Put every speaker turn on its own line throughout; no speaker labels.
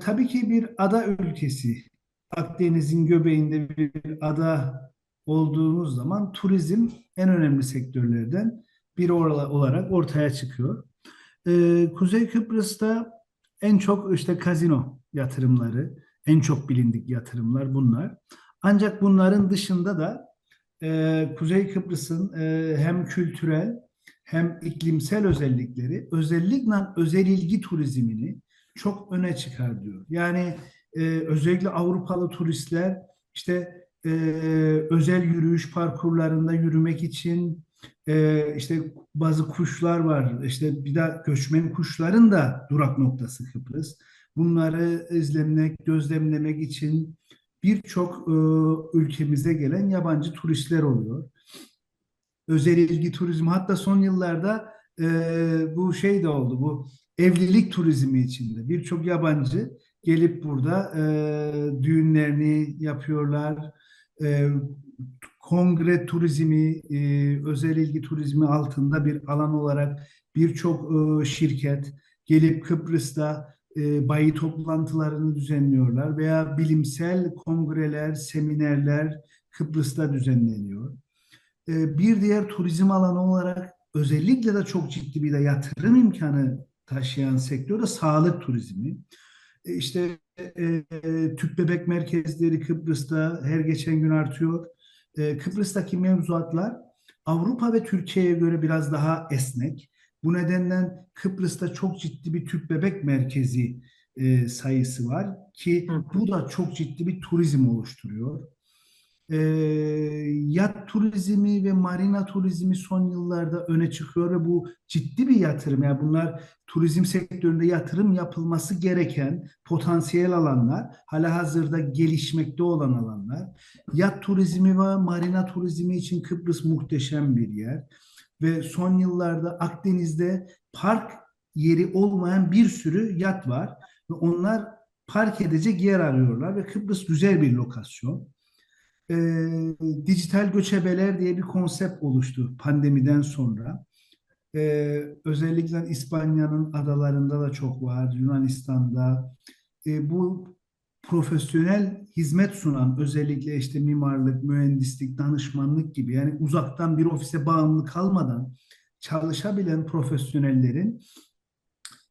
tabii ki bir ada ülkesi. Akdeniz'in göbeğinde bir ada olduğumuz zaman turizm en önemli sektörlerden biri ola- olarak ortaya çıkıyor. Ee, Kuzey Kıbrıs'ta en çok işte kazino yatırımları, en çok bilindik yatırımlar bunlar. Ancak bunların dışında da e, Kuzey Kıbrıs'ın e, hem kültürel hem iklimsel özellikleri özellikle özel ilgi turizmini çok öne çıkarıyor. Yani e, özellikle Avrupalı turistler işte e, özel yürüyüş parkurlarında yürümek için e, işte bazı kuşlar var. İşte bir de göçmen kuşların da durak noktası Kıbrıs. Bunları izlemek, gözlemlemek için birçok e, ülkemize gelen yabancı turistler oluyor. Özel ilgi turizmi hatta son yıllarda e, bu şey de oldu bu evlilik turizmi içinde birçok yabancı gelip burada e, düğünlerini yapıyorlar. E, kongre turizmi, e, özel ilgi turizmi altında bir alan olarak birçok e, şirket gelip Kıbrıs'ta e, bayi toplantılarını düzenliyorlar veya bilimsel kongreler, seminerler Kıbrıs'ta düzenleniyor. E, bir diğer turizm alanı olarak özellikle de çok ciddi bir de yatırım imkanı taşıyan sektör de sağlık turizmi. E, İşte e, e, tüp bebek merkezleri Kıbrıs'ta her geçen gün artıyor. E, Kıbrıs'taki mevzuatlar Avrupa ve Türkiye'ye göre biraz daha esnek. Bu nedenle Kıbrıs'ta çok ciddi bir tüp bebek merkezi e, sayısı var ki bu da çok ciddi bir turizm oluşturuyor. E, yat turizmi ve marina turizmi son yıllarda öne çıkıyor ve bu ciddi bir yatırım. Yani bunlar turizm sektöründe yatırım yapılması gereken potansiyel alanlar, halihazırda gelişmekte olan alanlar. Yat turizmi ve marina turizmi için Kıbrıs muhteşem bir yer. Ve son yıllarda Akdeniz'de park yeri olmayan bir sürü yat var. Ve onlar park edecek yer arıyorlar ve Kıbrıs güzel bir lokasyon e, dijital göçebeler diye bir konsept oluştu pandemiden sonra. E, özellikle İspanya'nın adalarında da çok var, Yunanistan'da. E, bu profesyonel hizmet sunan özellikle işte mimarlık, mühendislik, danışmanlık gibi yani uzaktan bir ofise bağımlı kalmadan çalışabilen profesyonellerin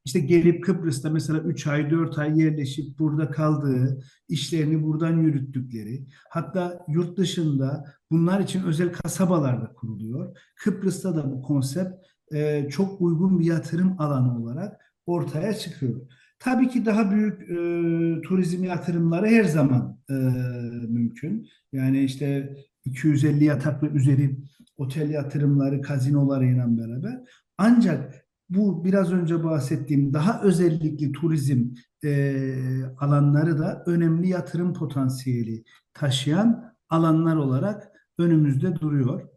işte gelip Kıbrıs'ta mesela 3 ay 4 ay yerleşip burada kaldığı, işlerini buradan yürüttükleri, hatta yurt dışında bunlar için özel kasabalar da kuruluyor. Kıbrıs'ta da bu konsept e, çok uygun bir yatırım alanı olarak ortaya çıkıyor. Tabii ki daha büyük e, turizm yatırımları her zaman e, mümkün. Yani işte 250 yataklı üzeri otel yatırımları, kazinolarıyla beraber. Ancak bu biraz önce bahsettiğim daha özellikli turizm e, alanları da önemli yatırım potansiyeli taşıyan alanlar olarak önümüzde duruyor.